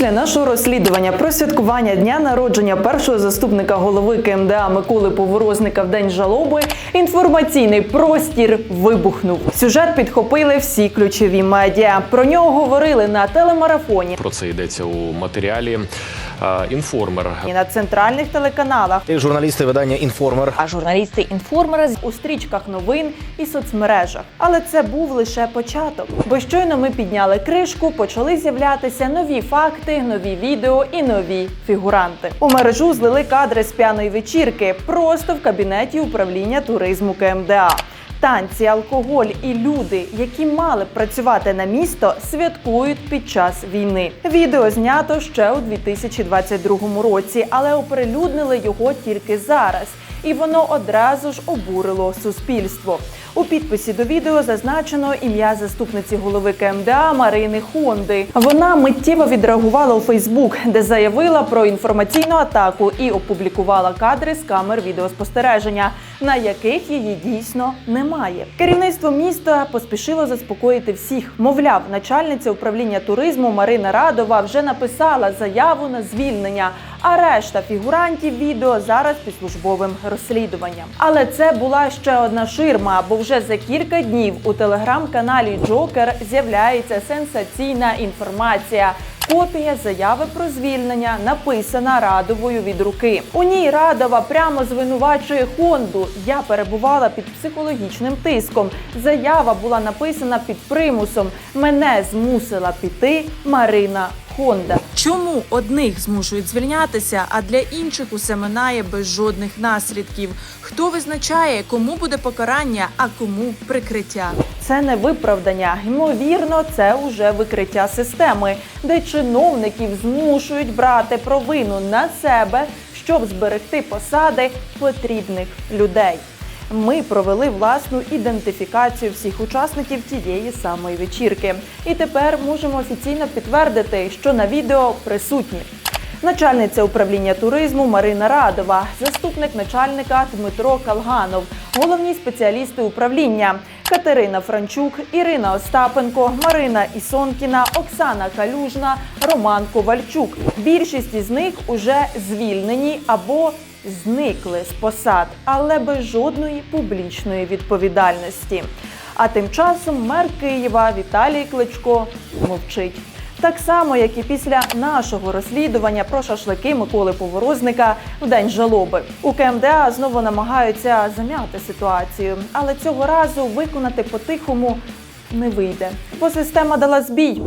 Після нашого розслідування про святкування дня народження першого заступника голови КМДА Миколи Поворозника в день жалоби інформаційний простір вибухнув. Сюжет підхопили всі ключові медіа. Про нього говорили на телемарафоні Про це йдеться у матеріалі. Інформер і на центральних телеканалах. І журналісти видання Інформер А журналісти інформера з у стрічках новин і соцмережах. Але це був лише початок. Бо щойно ми підняли кришку, почали з'являтися нові факти, нові відео і нові фігуранти. У мережу злили кадри з п'яної вечірки просто в кабінеті управління туризму КМДА. Танці, алкоголь і люди, які мали працювати на місто, святкують під час війни. Відео знято ще у 2022 році, але оприлюднили його тільки зараз. І воно одразу ж обурило суспільство. У підписі до відео зазначено ім'я заступниці голови КМДА Марини Хонди. Вона миттєво відреагувала у Фейсбук, де заявила про інформаційну атаку і опублікувала кадри з камер відеоспостереження, на яких її дійсно немає. Керівництво міста поспішило заспокоїти всіх. Мовляв, начальниця управління туризму Марина Радова вже написала заяву на звільнення. А решта фігурантів відео зараз під службовим розслідуванням. Але це була ще одна ширма, бо вже за кілька днів у телеграм-каналі Джокер з'являється сенсаційна інформація. Копія заяви про звільнення написана Радовою від руки. У ній Радова прямо звинувачує Хонду. Я перебувала під психологічним тиском. Заява була написана під примусом. Мене змусила піти Марина Хонда. Чому одних змушують звільнятися, а для інших усе минає без жодних наслідків? Хто визначає, кому буде покарання, а кому прикриття? Це не виправдання. Ймовірно, це уже викриття системи, де чиновників змушують брати провину на себе, щоб зберегти посади потрібних людей. Ми провели власну ідентифікацію всіх учасників тієї самої вечірки, і тепер можемо офіційно підтвердити, що на відео присутні. Начальниця управління туризму Марина Радова, заступник начальника Дмитро Калганов, головні спеціалісти управління Катерина Франчук, Ірина Остапенко, Марина Ісонкіна, Оксана Калюжна, Роман Ковальчук. Більшість із них уже звільнені або зникли з посад, але без жодної публічної відповідальності. А тим часом мер Києва Віталій Кличко мовчить. Так само, як і після нашого розслідування про шашлики Миколи Поворозника в день жалоби. У КМДА знову намагаються зам'яти ситуацію, але цього разу виконати по-тихому не вийде, бо система дала збій.